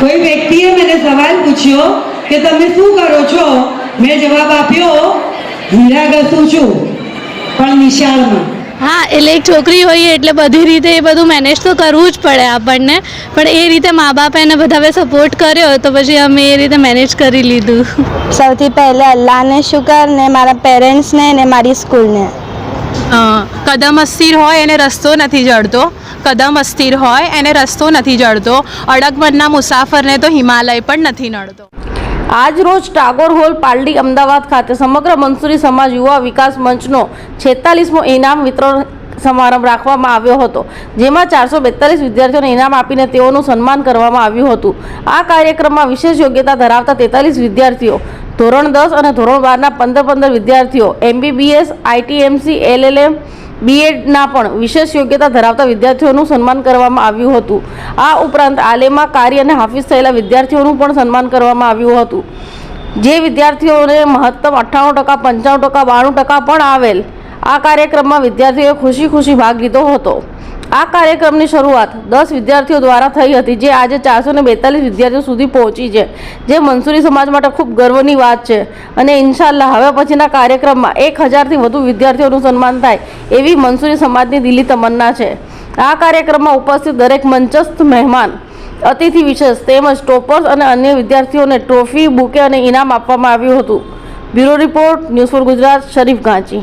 કોઈ વ્યક્તિએ મને સવાલ પૂછ્યો કે તમે શું કરો છો? મેં જવાબ આપ્યો હીરા ઘસું છું પણ નિશાળમાં. હા એટલે એક છોકરી હોઈએ એટલે બધી રીતે એ બધું મેનેજ તો કરવું જ પડે આપણને. પણ એ રીતે મા બાપે એને બધાએ સપોર્ટ કર્યો તો પછી અમે એ રીતે મેનેજ કરી લીધું. સૌથી પહેલે અલ્લાહને શુકર ને મારા પેરેન્ટ્સને ને મારી સ્કૂલને કદમ અસ્થિર હોય એને રસ્તો નથી જડતો. કદમ અસ્થિર હોય એને રસ્તો નથી જડતો. અડગ મનના મુસાફરને તો હિમાલય પણ નથી નડતો. આજ રોજ ટાગોર હોલ પાલડી અમદાવાદ ખાતે સમગ્ર મંસૂરી સમાજ યુવા વિકાસ મંચનો છેતાલીસમો ઇનામ વિતરણ સમારંભ રાખવામાં આવ્યો હતો, જેમાં ચારસો બેતાલીસ વિદ્યાર્થીઓને ઇનામ આપીને તેઓનું સન્માન કરવામાં આવ્યું હતું. આ કાર્યક્રમમાં વિશેષ યોગ્યતા ધરાવતા તેતાલીસ વિદ્યાર્થીઓ ધોરણ દસ અને ધોરણ બારના પંદર પંદર વિદ્યાર્થીઓ એમબીબીએસ આઈટીએમસી એલએલએમ બીએડના પણ વિશેષ યોગ્યતા ધરાવતા વિદ્યાર્થીઓનું સન્માન કરવામાં આવ્યું હતું. આ ઉપરાંત આલેમા કાર્ય અને હાફિઝ થયેલા વિદ્યાર્થીઓનું પણ સન્માન કરવામાં આવ્યું હતું. જે વિદ્યાર્થીઓને મહત્તમ અઠ્ઠાણું ટકા, પંચાણું ટકા, બાણું ટકા પણ આવેલ, આ કાર્યક્રમમાં વિદ્યાર્થીઓએ ખુશી ખુશી ભાગ લીધો હતો. આ કાર્યક્રમની શરૂઆત દસ વિદ્યાર્થીઓ દ્વારા થઈ હતી, જે આજે ચારસો ને બેતાલીસ વિદ્યાર્થીઓ સુધી પહોંચી છે. જે મંસૂરી સમાજ માટે ખૂબ ગર્વની વાત છે અને ઇન્શાલ્લાહ હવે પછીના કાર્યક્રમમાં એક હજારથી વધુ વિદ્યાર્થીઓનું સન્માન થાય એવી મંસૂરી સમાજની દિલી તમન્ના છે. આ કાર્યક્રમમાં ઉપસ્થિત દરેક મંચસ્થ, મહેમાન, અતિથિ વિશેષ તેમજ ટોપર્સ અને અન્ય વિદ્યાર્થીઓને ટ્રોફી, બુકે અને ઇનામ આપવામાં આવ્યું હતું. Bureau report, news for Gujarat, Sharif Ganchi.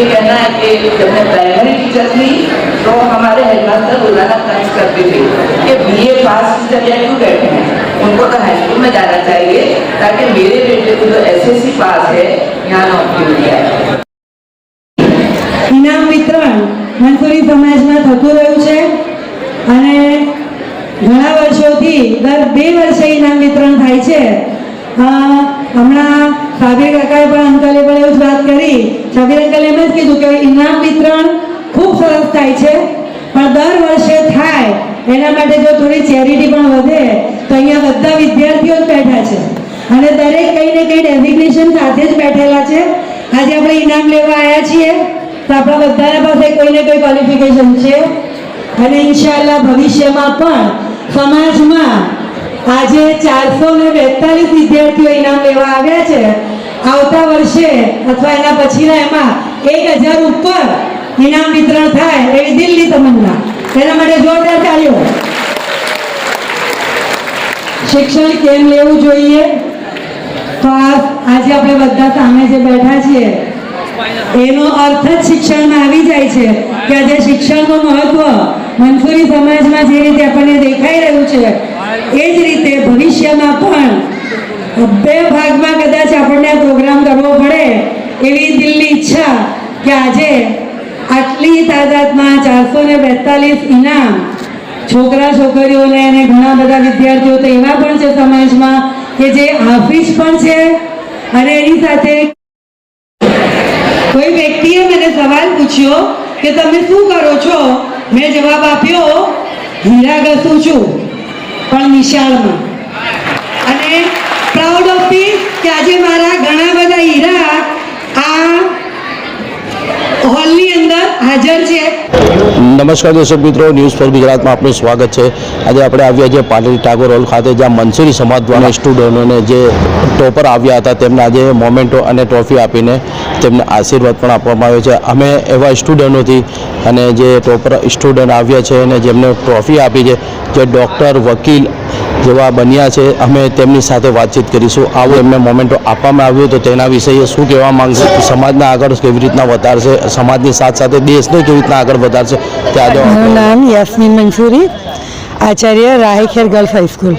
ये कहना है कि जब मैं प्राइमरी टीचर थी तो हमारे हेडमास्टर रोजाना तंज करते थे कि बी ए पास टीचर यहाँ क्यों बैठे हैं उनको तो हाई स्कूल में जाना चाहिए ताकि मेरे बेटे को जो एस एस सी पास है यहाँ नौकरी मिल जाए ઇનામ વિતરણ મંસૂરી સમાજમાં થતું રહ્યું છે અને ઘણા વર્ષોથી દર બે વર્ષે ઇનામ વિતરણ થાય છે અ, હમણાં સાબિર કાકાએ પણ અંકલે પણ એવું જ વાત કરી. સાબિર અંકલે એમ જ કીધું કે ઇનામ વિતરણ ખૂબ સરસ થાય છે, પણ દર વર્ષે થાય. એના માટે જો થોડી ચેરિટી પણ વધે, તો અહીંયા બધા વિદ્યાર્થીઓ જ બેઠા છે. અને દરેક કંઈ ને કંઈ ડેઝિગ્નેશન સાથે જ બેઠેલા છે. આજે આપણે ઇનામ લેવા આવ્યા છીએ, તો આપણા બધાના પાસે કોઈ ને કોઈ ક્વોલિફિકેશન છે. અને ઇન્શાલ્લાહ ભવિષ્યમાં પણ સમાજમાં આજે ચારસો ને બેતાલીસ વિદ્યાર્થીઓ ઇનામ લેવા આવ્યા છે. આવતા વર્ષે અથવા એના પછીના એમાં એક હજાર ઉપર ઇનામ વિતરણ થાય એવી દિલ્હી તમન્ના. એના માટે જોરદાર તાળીઓ. શિક્ષણ કેમ લેવું જોઈએ? તો આજે આપણે બધા સામે જે બેઠા છીએ, એનો અર્થ જ શિક્ષણમાં આવી જાય છે કે આજે શિક્ષણનું મહત્વ મનસુરી સમાજમાં જે રીતે આપણને દેખાઈ રહ્યું છે એ જ રીતે ભવિષ્યમાં પણ બે ભાગમાં કદાચ આપણને પ્રોગ્રામ કરવો પડે એવી દિલની ઈચ્છા કે આજે આટલી તાદાદમાં ચારસો ને બેતાલીસ ઇનામ છોકરા છોકરીઓને અને ઘણા બધા વિદ્યાર્થીઓ તો એવા પણ છે સમાજમાં કે જે હાફિઝ પણ છે અને એની સાથે કોઈ વ્યક્તિએ મને સવાલ પૂછ્યો કે તમે શું કરો છો? મેં જવાબ આપ્યો, હીરા ઘસું છું. પણ નિશાળમાં અને પ્રાઉડ ઓફ ધીસ કે આજે મારા ઘણા બધા હીરા આ હોલની અંદર હાજર છે. નમસ્કાર દર્શક મિત્રો ન્યૂઝ ફોર ગુજરાતમાં આપનું સ્વાગત છે. આજે આપણે આવ્યા છીએ પાટલી ટાગોર હોલ ખાતે, જ્યાં મંસૂરી સમાજ દ્વારા સ્ટુડન્ટોને જે ટોપર આવ્યા હતા, તેમને આજે મોમેન્ટો અને ટ્રોફી આપીને તેમને આશીર્વાદ પણ આપવામાં આવ્યો છે. અમે એવા સ્ટુડન્ટોથી અને જે ટોપર સ્ટુડન્ટ આવ્યા છે અને જેમને ટ્રોફી આપી છે, જે ડૉક્ટર વકીલ જેવા બન્યા છે અમે તેમની સાથે વાતચીત કરીશું. આવું એમને મોમેન્ટો આપવામાં આવ્યું તો તેના વિશે શું કહેવા માંગશે? સમાજના આગળ કેવી રીતના વધારશે? સમાજની સાથે સાથે દેશને કેવી રીતના આગળ વધારશે? ત્યાં નામ યાસ્મીન મંસૂરી આચાર્ય રાહીખેર ગર્લ્સ હાઈસ્કૂલ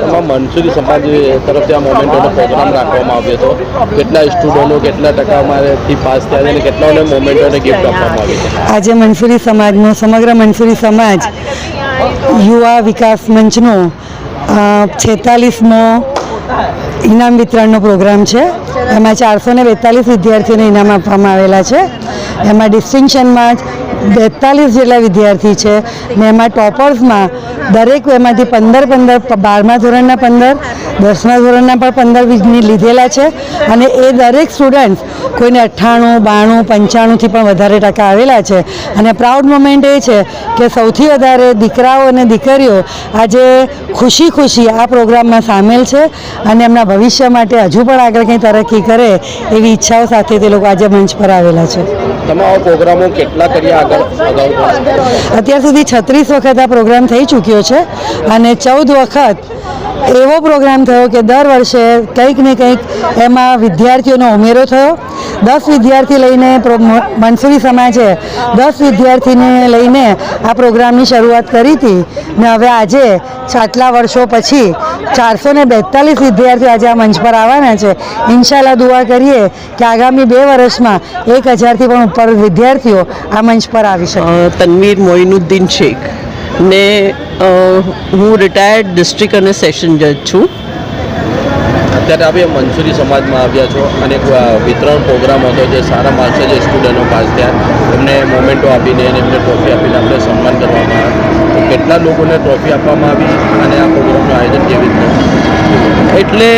તમામ મંસૂરી સમાજ તરફથી આ મોમેન્ટોનો પ્રોગ્રામ રાખવામાં આવ્યો હતો. કેટલા સ્ટુડન્ટો કેટલા ટકા અમારેથી પાસ થયા અને કેટલાઓને મોમેન્ટોને ગિફ્ટ આપવામાં આવી આજે મનસુરી સમાજનો સમગ્ર મનસુરી સમાજ યુવા વિકાસ મંચનો છેતાલીસમો ઇનામ વિતરણનો પ્રોગ્રામ છે. એમાં ચારસો ને બેતાલીસ વિદ્યાર્થીઓને ઇનામ આપવામાં આવેલા છે. એમાં ડિસ્ટિંક્શનમાં બેતાલીસ જેટલા વિદ્યાર્થી છે ને એમાં ટોપર્સમાં દરેક એમાંથી પંદર પંદર, બારમા ધોરણના પંદર દસમા ધોરણના પણ પંદર વીસની લીધેલા છે અને એ દરેક સ્ટુડન્ટ્સ કોઈને અઠ્ઠાણું બાણું પંચાણુંથી પણ વધારે ટકા આવેલા છે. અને પ્રાઉડ મોમેન્ટ એ છે કે સૌથી વધારે દીકરાઓ અને દીકરીઓ આજે ખુશી ખુશી આ પ્રોગ્રામમાં સામેલ છે અને એમના ભવિષ્ય માટે હજુ પણ આગળ કંઈ તરક્કી કરે એવી ઈચ્છાઓ સાથે તે લોકો આજે મંચ પર આવેલા છે. પ્રોગ્રામો કેટલા કર્યા આગળ અત્યાર સુધી છત્રીસ વખત આ પ્રોગ્રામ થઈ ચૂક્યો છે અને ચૌદ વખત એવો પ્રોગ્રામ થયો કે દર વર્ષે કંઈક ને કંઈક એમાં વિદ્યાર્થીઓનો ઉમેરો થયો. દસ વિદ્યાર્થી લઈને મંસૂરી સમાજે દસ વિદ્યાર્થીને લઈને આ પ્રોગ્રામની શરૂઆત કરી હતી. ને હવે આજે આટલા વર્ષો પછી ચારસો ને બેતાલીસ વિદ્યાર્થીઓ આજે આ મંચ પર આવવાના છે. ઇન્શાલ્લાહ દુઆ કરીએ કે આગામી બે વર્ષમાં એક હજારથી પણ ઉપર વિદ્યાર્થીઓ આ મંચ પર આવી શકે. તનવીર મોઇનુદ્દીન શેખ ને હું રિટાયર્ડ ડિસ્ટ્રિક્ટ અને સેશન જજ છું. અત્યારે આપણે મંસૂરી સમાજમાં આવ્યા છો અને વિતરણ પ્રોગ્રામ હતો જે સારા માર્ક્સે જે સ્ટુડન્ટો પાસ થયા. એમને મોમેન્ટો આપીને એમને ટ્રોફી આપીને આપણે સન્માન કરવામાં આવ્યું. કેટલા લોકોને ટ્રોફી આપવામાં આવી અને આ પ્રોગ્રામનું આયોજન કેવી રીતે એટલે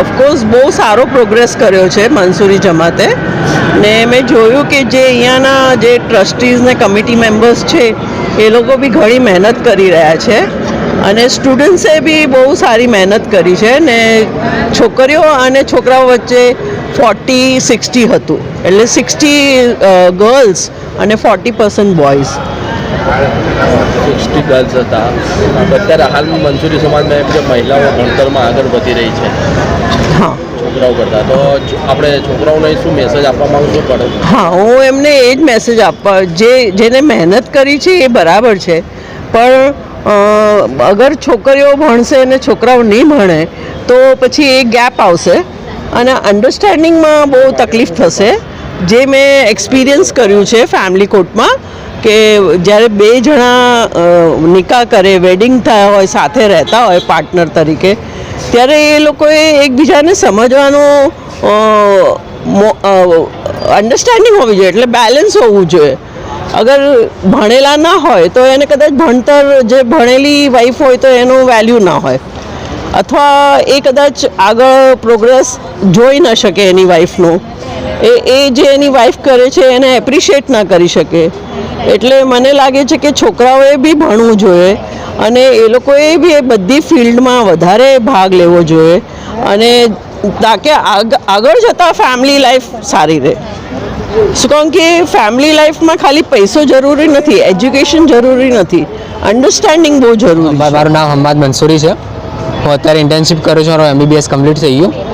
ઓફકોર્સ બહુ સારો પ્રોગ્રેસ કર્યો છે મંસૂરી જમાતે. ને મેં જોયું કે જે અહીંયાના જે ટ્રસ્ટીઝ ને કમિટી મેમ્બર્સ છે, એ લોકો બી ઘણી મહેનત કરી રહ્યા છે. અને સ્ટુડન્ટ્સે બી બહુ સારી મહેનત કરી છે. ને છોકરીઓ અને છોકરાઓ વચ્ચે ફોર્ટી સિક્સટી હતું. એટલે સિક્સટી ગર્લ્સ અને forty percent boys sixty girls હતા. અત્યારે હાલમાં મંસૂરી સમાજમાં એમ કે મહિલાઓ ભણતરમાં આગળ વધી રહી છે. છોકરાઓ કરતાં. તો આપણે છોકરાઓને શું મેસેજ આપવા માંગુ છું પડે? હા હું એમને એ જ મેસેજ આપવા જે જેને મહેનત કરી છે એ બરાબર છે. પણ અગર છોકરીઓ ભણશે અને છોકરાઓ નહીં ભણે તો પછી એ ગેપ આવશે. અને અન્ડરસ્ટેન્ડિંગમાં બહુ તકલીફ થશે. જે મેં એક્સપિરિયન્સ કર્યું છે ફેમિલી કોર્ટમાં કે જ્યારે બે જણા નિકાહ કરે વેડિંગ થયા હોય, સાથે રહેતા હોય પાર્ટનર તરીકે, ત્યારે એ લોકોએ એકબીજાને સમજવાનો અન્ડરસ્ટેન્ડિંગ હોવી જોઈએ, એટલે બેલેન્સ હોવું જોઈએ. અગર ભણેલા ના હોય, તો એને કદાચ ભણતર, જે ભણેલી વાઈફ હોય, તો એનું વેલ્યુ ના હોય. અથવા એ કદાચ આગળ પ્રોગ્રેસ જોઈ ન શકે એની વાઈફનું એ એ જે એની વાઈફ કરે છે, એને એપ્રિશિએટ ના કરી શકે. એટલે મને લાગે છે કે છોકરાઓએ બી ભણવું જોઈએ અને એ લોકોએ બી એ બધી ફિલ્ડમાં વધારે ભાગ લેવો જોઈએ અને તાકે આગ- આગળ જતાં ફેમિલી લાઈફ સારી રહે. શું કે ફેમિલી લાઈફમાં ખાલી પૈસો જરૂરી નથી, એજ્યુકેશન જરૂરી નથી અન્ડરસ્ટેન્ડિંગ બહુ જરૂરી મારું નામ હમ્માદ મંસૂરી છે. હું અત્યારે ઇન્ટર્નશિપ કરું છું, મારું એમબીબીએસ કમ્પ્લીટ થઈ ગયું.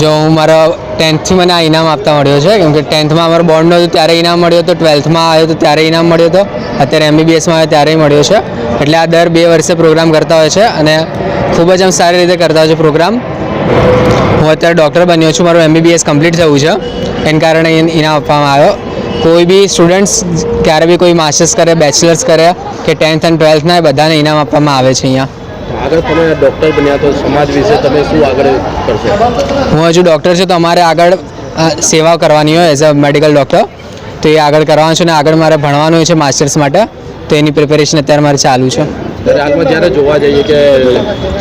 જો હું મારા ટેન્થથી મને આ ઇનામ આપતા મળ્યો છે, કેમ કે ટેન્થમાં અમારો બોર્ડનો નહોતું, ત્યારે ઇનામ મળ્યો હતો ટ્વેલ્થમાં આવ્યો તો ત્યારે ઇનામ મળ્યો હતો અત્યારે એમબીબીએસમાં આવ્યો ત્યારે મળ્યો છે. એટલે આ દર બે વર્ષે પ્રોગ્રામ કરતા હોય છે અને ખૂબ જ આમ સારી રીતે કરતા હોય છે પ્રોગ્રામ હું અત્યારે ડૉક્ટર બન્યો છું, મારું એમબીબીએસ કમ્પ્લીટ થયું છે. એના કારણે ઇનામ આપવામાં આવ્યો. કોઈ બી સ્ટુડન્ટ્સ ક્યારે બી કોઈ માસ્ટર્સ કરે બેચલર્સ કરે, કે ટેન્થ અને ટ્વેલ્થના એ બધાને ઇનામ આપવામાં આવે છે અહીંયા. આગળ તમે ડૉક્ટર બન્યા તો સમાજ વિશે તમે શું આગળ કરશો? હું હજુ ડૉક્ટર છું તો અમારે આગળ સેવા કરવાની હોય એઝ અ મેડિકલ ડૉક્ટર તો એ આગળ કરવાનું છે ને આગળ મારે ભણવાનું હોય છે માસ્ટર્સ માટે. તો એની પ્રિપેરેશન અત્યારે મારે ચાલુ છે. હાલમાં જ્યારે જોવા જઈએ કે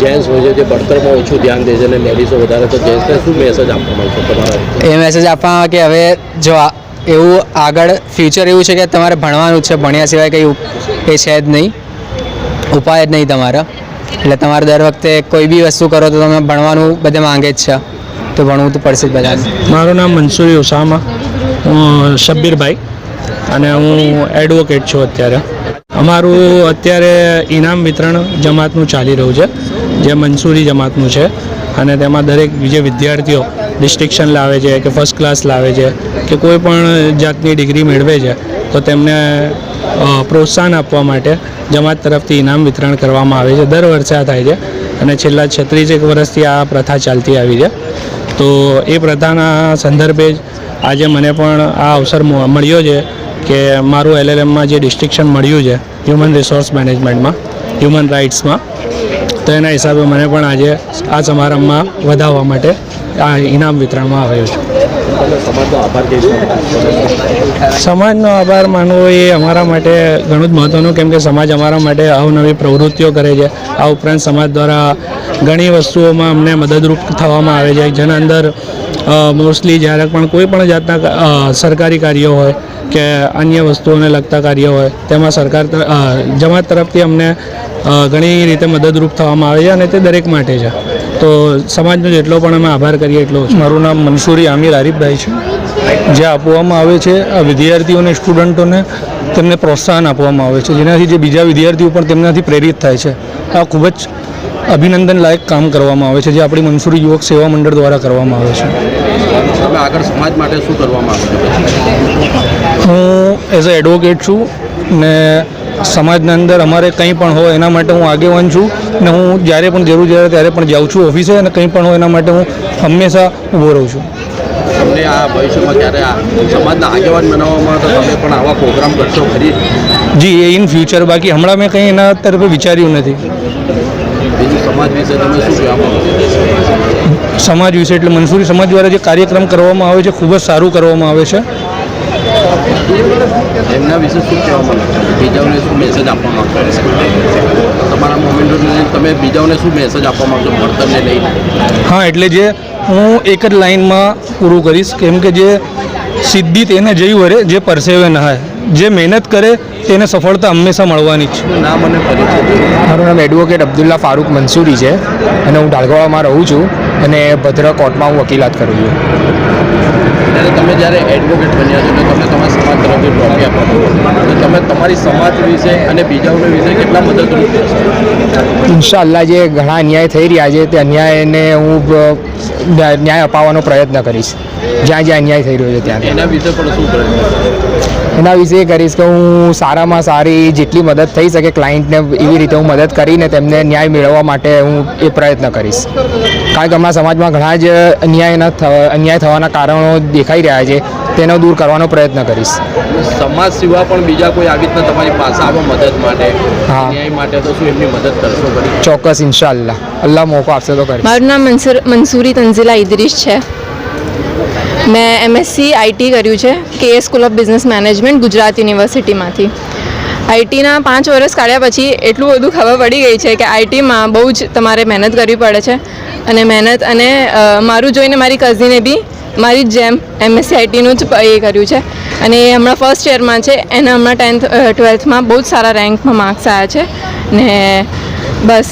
જેન્ટ્સ હોય છે જે ભણતરમાં ઓછું ધ્યાન દે છે અને લેડીઝો વધારે તો જેન્ટ્સને શું મેસેજ આપવા છે તમારે એ મેસેજ આપવા કે હવે જો એવું આગળ ફ્યુચર એવું છે કે તમારે ભણવાનું જ છે ભણ્યા સિવાય કંઈ એ છે જ નહીં. ઉપાય જ નહીં તમારો. એટલે તમારે દર વખતે કોઈ બી વસ્તુ કરો તો તમે ભણવાનું બધે માંગે જ છે. તો ભણવું તો પડશે જ બધાને. મારું નામ મનસુરી ઉસામા હું શબ્બીરભાઈ અને હું એડવોકેટ છું અત્યારે. અમારું અત્યારે ઇનામ વિતરણ જમાતનું ચાલી રહ્યું છે. જે મંસૂરી જમાતનું છે. અને તેમાં દરેક જે વિદ્યાર્થીઓ ડિસ્ટિંક્શન લાવે છે કે ફર્સ્ટ ક્લાસ લાવે છે કે કોઈ પણ જાતની ડિગ્રી મેળવે છે, તો તેમને પ્રોત્સાહન આપવા માટે જમાત તરફથી ઇનામ વિતરણ કરવામાં આવે છે. દર વર્ષે આ થાય છે અને છેલ્લા છત્રીસેક વર્ષથી આ પ્રથા ચાલતી આવી છે. તો એ પ્રથાના સંદર્ભે જ આજે મને પણ આ અવસર મળ્યો છે કે મારું એલએલએમમાં જે ડિસ્ટિંક્શન મળ્યું છે હ્યુમન રિસોર્સ મેનેજમેન્ટમાં હ્યુમન રાઇટ્સમાં તો એના હિસાબે મને પણ આજે આ સમારંભમાં વધાવવા માટે આ ઇનામ વિતરણમાં આવ્યો છું. સમાજનો આભાર માનવો એ અમારા માટે ઘણું જ મહત્ત્વનું કેમ કે સમાજ અમારા માટે અવનવી પ્રવૃત્તિઓ કરે છે. આ ઉપરાંત સમાજ દ્વારા ઘણી વસ્તુઓમાં અમને મદદરૂપ થવામાં આવે છે. જેના અંદર મોસ્ટલી જ્યારે પણ કોઈ પણ જાતના સરકારી કાર્યો હોય કે અન્ય વસ્તુઓને લગતા કાર્યો હોય, તેમાં સરકાર જમાત તરફથી અમને ઘણી રીતે મદદરૂપ થવામાં આવે છે અને તે દરેક માટે છે. તો સમાજનો જેટલો પણ અમે આભાર કરીએ એટલો મારું નામ મનસુરી આમિર આરીફભાઈ છે. જે આપવામાં આવે છે આ વિદ્યાર્થીઓને સ્ટુડન્ટોને તેમને પ્રોત્સાહન આપવામાં આવે છે. જેનાથી જે બીજા વિદ્યાર્થીઓ પણ તેમનાથી પ્રેરિત થાય છે. આ ખૂબ જ અભિનંદન લાયક કામ કરવામાં આવે છે જે આપણી મનસુરી યુવક સેવા મંડળ દ્વારા કરવામાં આવે છે. આગળ સમાજ માટે શું કરવામાં આવે છે? હું એઝ અ એડવોકેટ છું ને સમાજના અંદર અમારે કંઈ પણ હોય એના માટે હું આગેવાન છું ને હું જ્યારે પણ જરૂર જ્યારે ત્યારે પણ જાઉં છું ઓફિસે અને કંઈ પણ હોય એના માટે હું હંમેશા ઊભો રહું છું. તમને આ ભવિષ્યમાં ક્યારે સમાજના આગેવાન બનાવવામાં તો તમે પણ આવા પ્રોગ્રામ કરશો ખરી? જી એ ઇન ફ્યુચર બાકી હમણાં મેં કંઈ એના તરફે વિચાર્યું નથી. સમાજ વિશે તમે શું કહેવા સમાજ વિશે એટલે મનસુરી સમાજ દ્વારા જે કાર્યક્રમ કરવામાં આવે છે ખૂબ જ સારું કરવામાં આવે છે. એમના વિશે શું કહેવા માંગો છો? બીજાઓને શું મેસેજ આપવા માંગો તમારા મોમેન્ટોને તમે બીજાઓને શું મેસેજ આપવા માંગો છો? ભણતરને લઈને? હા એટલે જે હું એક જ લાઇનમાં પૂરું કરીશ કેમ કે જે સિદ્ધિ તેને જઈ વરે જે પરસેવે નહાય. જે મહેનત કરે તેને સફળતા હંમેશા મળવાની જ છે. નામ અને પરિચય મારું નામ એડવોકેટ અબ્દુલ્લા ફારૂક મંસૂરી છે અને હું ઢાલગોળામાં રહું છું અને ભદ્ર કોર્ટમાં હું વકીલાત કરું છું. ત્યારે તમે જ્યારે એડવોકેટ બન્યા છો તો તમે તમારા સમાજ તરફથી ટ્રોફી આપો તો તમે તમારી સમાજ વિશે અને બીજાઓને વિશે કેટલા મદદરૂપ થશો ઇન્શાલ્લાહ જે ઘણા અન્યાય થઈ રહ્યા છે તે અન્યાયને હું ન્યાય અપાવવાનો પ્રયત્ન કરીશ. જ્યાં જ્યાં અન્યાય થઈ રહ્યો છે ત્યાં એના વિશે પણ શું કરે એના વિશે એ કરીશ કે હું સારામાં સારી જેટલી મદદ થઈ શકે ક્લાયન્ટને એવી રીતે હું મદદ કરીને તેમને ન્યાય મેળવવા માટે હું એ પ્રયત્ન કરીશ. કારણ કે હમણાં સમાજમાં ઘણા જ અન્યાયના અન્યાય થવાના કારણો દેખાઈ રહ્યા છે તેનો દૂર કરવાનો પ્રયત્ન કરીશ. સમાજ સિવાય પણ બીજા કોઈ આવી રીતના તમારી પાસે આવો મદદ માટે? હા. ન્યાય માટે તો શું એમની મદદ કરશો કરી ચોક્કસ ઇન્શાલ્લાહ અલ્લાહ મોકો આપશે તો કરી મારું નામ મંસૂર મંસૂરી તંઝિલા ઇદરીશ છે. મેં એમએસસી આઈટી કર્યું છે કે school of business management Gujarat યુનિવર્સિટીમાંથી. આઈટીના પાંચ વર્ષ કાઢ્યા પછી એટલું બધું ખબર પડી ગઈ છે કે આઈટીમાં બહુ જ તમારે મહેનત કરવી પડે છે. અને મહેનત અને મારું જોઈને મારી કઝિને બી મારી જેમ એમએસસી આઈટીનું જ એ કર્યું છે. અને એ હમણાં ફર્સ્ટ યરમાં છે. એને હમણાં ટેન્થ ટ્વેલ્થમાં બહુ જ સારા રેન્કમાં માર્ક્સ આવ્યા છે. ને બસ,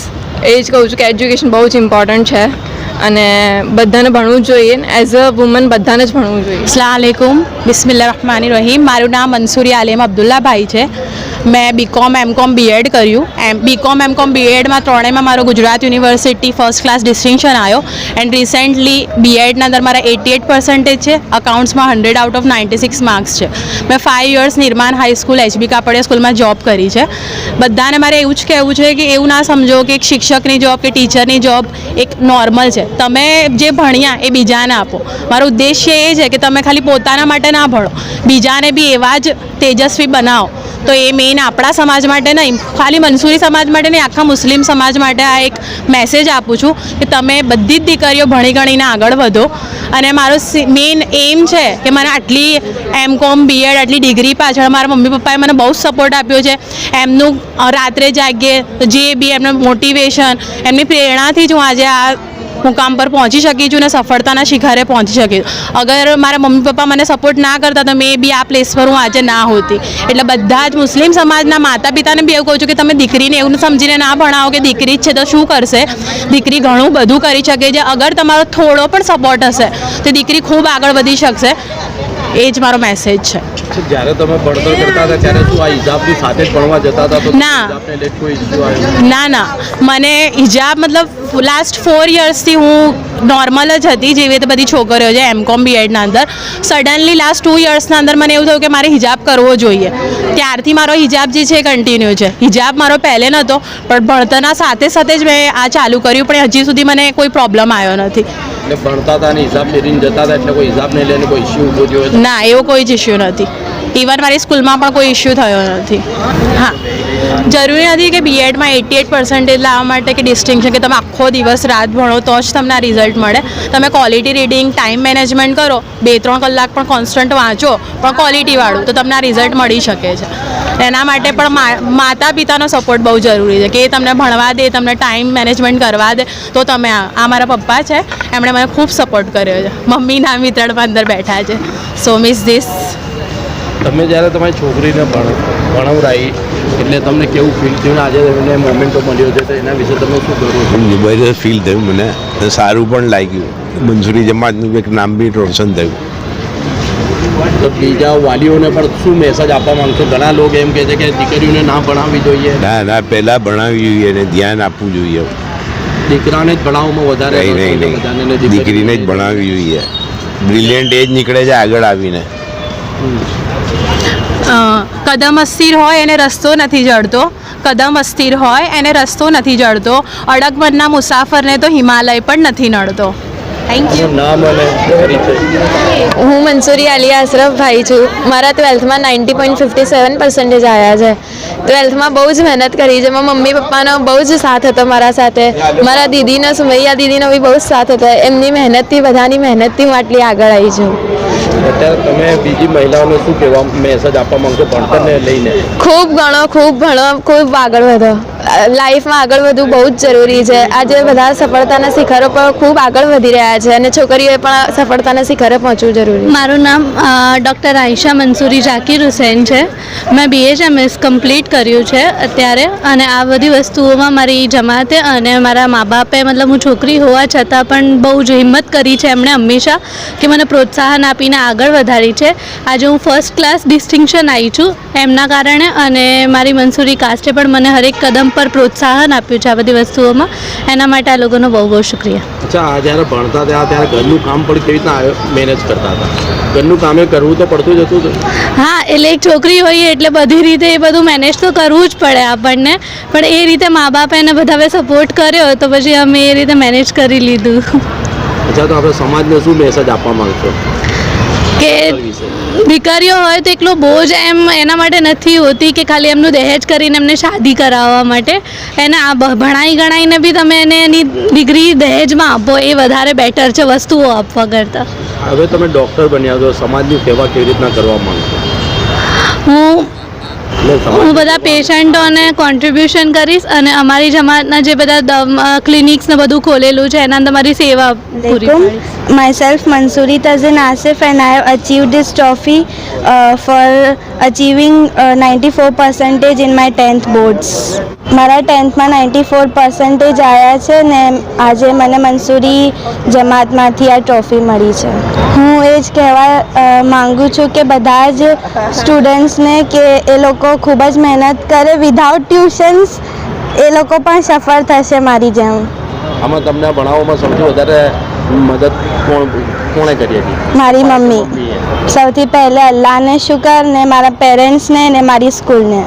એ જ કહું છું કે એજ્યુકેશન બહુ જ ઇમ્પોર્ટન્ટ છે. અને બધાને ભણવું જોઈએ એઝ અ વુમન બધાને જ ભણવું જોઈએ. અસલામકુમ બિસ્મિલ્લા રહમાની રહીમ મારું નામ મનસુરી આલેમ અબ્દુલ્લાભાઈ છે. મેં બીકોમ એમકોમ બીએડ કર્યું. એમ બીકોમ એમકોમ બીએડમાં ત્રણેયમાં મારો Gujarat university first class distinction આવ્યો. એન્ડ રિસેન્ટલી બીએડના અંદર મારા એટી એટ પર્સન્ટેજ છે. અકાઉન્ટ્સમાં hundred out of ninety six marks છે. મેં five years Nirman high school H B Kapadia સ્કૂલમાં જોબ કરી છે. બધાને મારે એવું જ કહેવું છે કે એવું ના સમજો કે એક શિક્ષકની જોબ કે ટીચરની જોબ એક નોર્મલ છે. તમે જે ભણ્યા એ બીજાને આપો. મારો ઉદ્દેશ્ય એ છે કે તમે ખાલી પોતાના માટે ના ભણો. બીજાને બી એવા જ તેજસ્વી બનાવો. તો એ મેઇન આપણા સમાજ માટે નહીં, ખાલી મનસુરી સમાજ માટે નહીં, આખા મુસ્લિમ સમાજ માટે આ એક મેસેજ આપું છું કે તમે બધી જ દીકરીઓ ભણી ગણીને આગળ વધો. અને મારો મેઇન એમ છે કે મને આટલી એમ કોમ બીએડ આટલી ડિગ્રી પાછળ મારા મમ્મી પપ્પાએ મને બહુ સપોર્ટ આપ્યો છે. એમનું રાત્રે જાગીએ, જે બી એમનું મોટિવેશન એમની પ્રેરણાથી જ હું આજે આ મુકામ પર પહોંચી શકી છું ને સફળતાના શિખરે પહોંચી શકી છું. અગર મારા મમ્મી પપ્પા મને સપોર્ટ ના કરતા તો મે બી આ પ્લેસ પર હું આજે ના હોતી. એટલે બધા જ મુસ્લિમ સમાજના માતા પિતાને બી એવું કહું છું કે તમે દીકરીને એવું સમજીને ના ભણાવો કે દીકરી જ છે તો શું કરશે? દીકરી ઘણું બધું કરી શકે છે. અગર તમારો થોડો પણ સપોર્ટ હશે, તો દીકરી ખૂબ આગળ વધી શકશે. એ જ મારો મેસેજ છે. જ્યારે તમે ભણતર કરતા હતા ત્યારે શું આ હિજાબની સાથે જ ભણવા જતા હતા? તો ના. કોઈ આવ્યો? ના ના. મને હિજાબ મતલબ લાસ્ટ ફોર યર્સથી હું નોર્મલ જ હતી જેવી રીતે બધી છોકરીઓ છે એમ કોમ બીએડના અંદર. સડનલી લાસ્ટ ટુ યર્સના અંદર મને એવું થયું કે મારે હિજાબ કરવો જોઈએ. ત્યારથી મારો હિજાબ જે છે કન્ટિન્યુ છે. હિજાબ મારો પહેલે નહોતો પણ ભણતરના સાથે સાથે જ મેં આ ચાલુ કર્યું પણ હજી સુધી મને કોઈ પ્રોબ્લેમ આવ્યો નથી. એટલે ભણતા હતા અને હિસાબ જતા હતા એટલે કોઈ હિસાબ નહીં લઈને કોઈ ઇસ્યુ ઊભો થયો ના એવો કોઈ જ ઇશ્યુ નથી. ઇવન મારી સ્કૂલમાં પણ કોઈ ઇશ્યુ થયો નથી. હા. જરૂરી નથી કે બીએડમાં એટી એટ પર્સન્ટેજ લાવવા માટે કે ડિસ્ટિંક્શન કે તમે આખો દિવસ રાત ભણો તો જ તમને આ રિઝલ્ટ મળે. તમે ક્વોલિટી રીડિંગ ટાઈમ મેનેજમેન્ટ કરો બે ત્રણ કલાક પણ કોન્સ્ટન્ટ વાંચો, પણ ક્વોલિટીવાળું તો તમને આ રિઝલ્ટ મળી શકે છે. એના માટે પણ માતા પિતાનો સપોર્ટ બહુ જરૂરી છે કે એ તમને ભણવા દે, તમને ટાઈમ મેનેજમેન્ટ કરવા દે, તો તમે આ મારા પપ્પા છે, એમણે મને ખૂબ સપોર્ટ કર્યો છે. મમ્મીના વિતરણમાં અંદર બેઠા છે. સો મિસ ધીસ તમે જ્યારે તમારી છોકરીને ભણ ભણાવરાઈ એટલે તમને કેવું ફીલ થયું આજે તમને મોમેન્ટો મળ્યો છે તો એના વિશે તમે શું કરો જબરદસ્ત ફીલ થયું મને. સારું પણ લાગ્યું. મંસૂરી જમાતનું એક નામ બી રોશન થયું. તો બીજા વાલીઓને પણ શું મેસેજ આપવા માંગશો? ઘણા લોકો એમ કહે છે કે દીકરીઓને ના ભણાવવી જોઈએ. ના ના પહેલાં ભણાવવી જોઈએ અને ધ્યાન આપવું જોઈએ. દીકરાને જ ભણાવવામાં વધારે નહીં નહીં દીકરીને જ ભણાવવી જોઈએ. બ્રિલિયન્ટ એ જ નીકળે છે આગળ આવીને. કદમ અસ્થિર હોય એને રસ્તો નથી જડતો. કદમ અસ્થિર હોય એને રસ્તો નથી જડતો. અડગ મનના મુસાફરને તો હિમાલય પણ નથી નડતો. થેન્ક યુ હું મંસૂરી આલિયા અશરફભાઈ છું. મારા ટ્વેલ્થમાં ninety point fifty seven percentage આવ્યા છે. ટ્વેલ્થમાં બહુ જ મહેનત કરી છે. મારા મમ્મી પપ્પાનો બહુ જ સાથ હતો મારા સાથે. મારા દીદીનો સુમૈયા દીદીનો બી બહુ જ સાથ હતો. એમની મહેનતથી બધાની મહેનતથી હું આટલી આગળ આવી છું. અત્યારે તમે બીજી મહિલાઓને શું કહેવા મેસેજ આપવા માંગો ભણતરને લઈને? ખૂબ ઘણો ખૂબ ભણો ખૂબ આગળ વધો. લાઈફમાં આગળ વધવું બહુ જ જરૂરી છે. આજે બધા સફળતાના શિખરો પર ખૂબ આગળ વધી રહ્યા છે અને છોકરીઓએ પણ સફળતાના શિખરે પહોંચવું જરૂરી મારું નામ ડૉક્ટર આયશા મંસૂરી ઝાકીર હુસૈન છે. મેં બીએચએમએસ કમ્પ્લીટ કર્યું છે અત્યારે અને આ બધી વસ્તુઓમાં મારી જમાતે અને મારા મા બાપે મતલબ હું છોકરી હોવા છતાં પણ બહુ જ હિંમત કરી છે એમણે હંમેશા કે મને પ્રોત્સાહન આપીને આગળ વધારી છે. આજે હું ફર્સ્ટ ક્લાસ ડિસ્ટિંક્શન આવી છું. એમના કારણે અને મારી મનસુરી કાસ્ટે પણ મને હરેક કદમ પર પ્રોત્સાહન આપ્યું છે આ બધી વસ્તુઓમાં. એના માટે આ લોકોનો બહુ બહુ શુક્રિયા. અચ્છા જ્યારે ભણતા હતા ત્યારે ઘરનું કામ પણ કેવી રીતના મેનેજ કરતા હતા? ઘરનું કામે કરવું તો પડતું જ હતું હા એટલે એક છોકરી હોઈએ એટલે બધી રીતે એ બધું મેનેજ તો કરવું જ પડે આપણને. પણ એ રીતે મા બાપે એને બધાએ સપોર્ટ કર્યો તો પછી અમે એ રીતે મેનેજ કરી લીધું. અચ્છા તો આપણે સમાજને શું મેસેજ આપવા માંગશો? કે દીકરીઓ હોય તો એકલો બોજ એમ એના માટે નથી હોતી કે ખાલી એમનું દહેજ કરીને એમને શાદી કરાવવા માટે. એને આ ભણાઈ ગણાઈને બી તમે એને એની ડિગ્રી દહેજમાં આપો એ વધારે બેટર છે વસ્તુઓ આપવા કરતાં. હવે તમે ડૉક્ટર બન્યા છો સમાજની સેવા કેવી રીતના કરવા માંગશો હું હું બધા પેશન્ટોને કોન્ટ્રીબ્યુશન કરીશ અને અમારી જમાતના જે બધા ક્લિનિક્સ ને બધું ખોલેલું છે એના તમારી સેવા પૂરી myself Tazin Asif and I have achieved this trophy uh, for achieving uh, 94 percentage in my 10th boards. મારા ટેન્થમાં નાઇન્ટી ફોર પર્સન્ટેજ આવ્યા છે ને આજે મને મંસૂરી જમાતમાંથી આ ટ્રોફી મળી છે. હું એ જ કહેવા માંગુ છું કે બધા જ સ્ટુડન્ટ્સને કે એ લોકો ખૂબ જ મહેનત કરે. વિધાઉટ ટ્યુશન્સ એ લોકો પણ સફળ થશે મારી જેમ. આમાં તમને ભણાવવામાં સૌથી વધારે મદદ કોણ કોણે કરી હતી? મારી મમ્મી. સૌથી પહેલે અલ્લાહને શુકર ને મારા પેરેન્ટ્સને ને મારી સ્કૂલને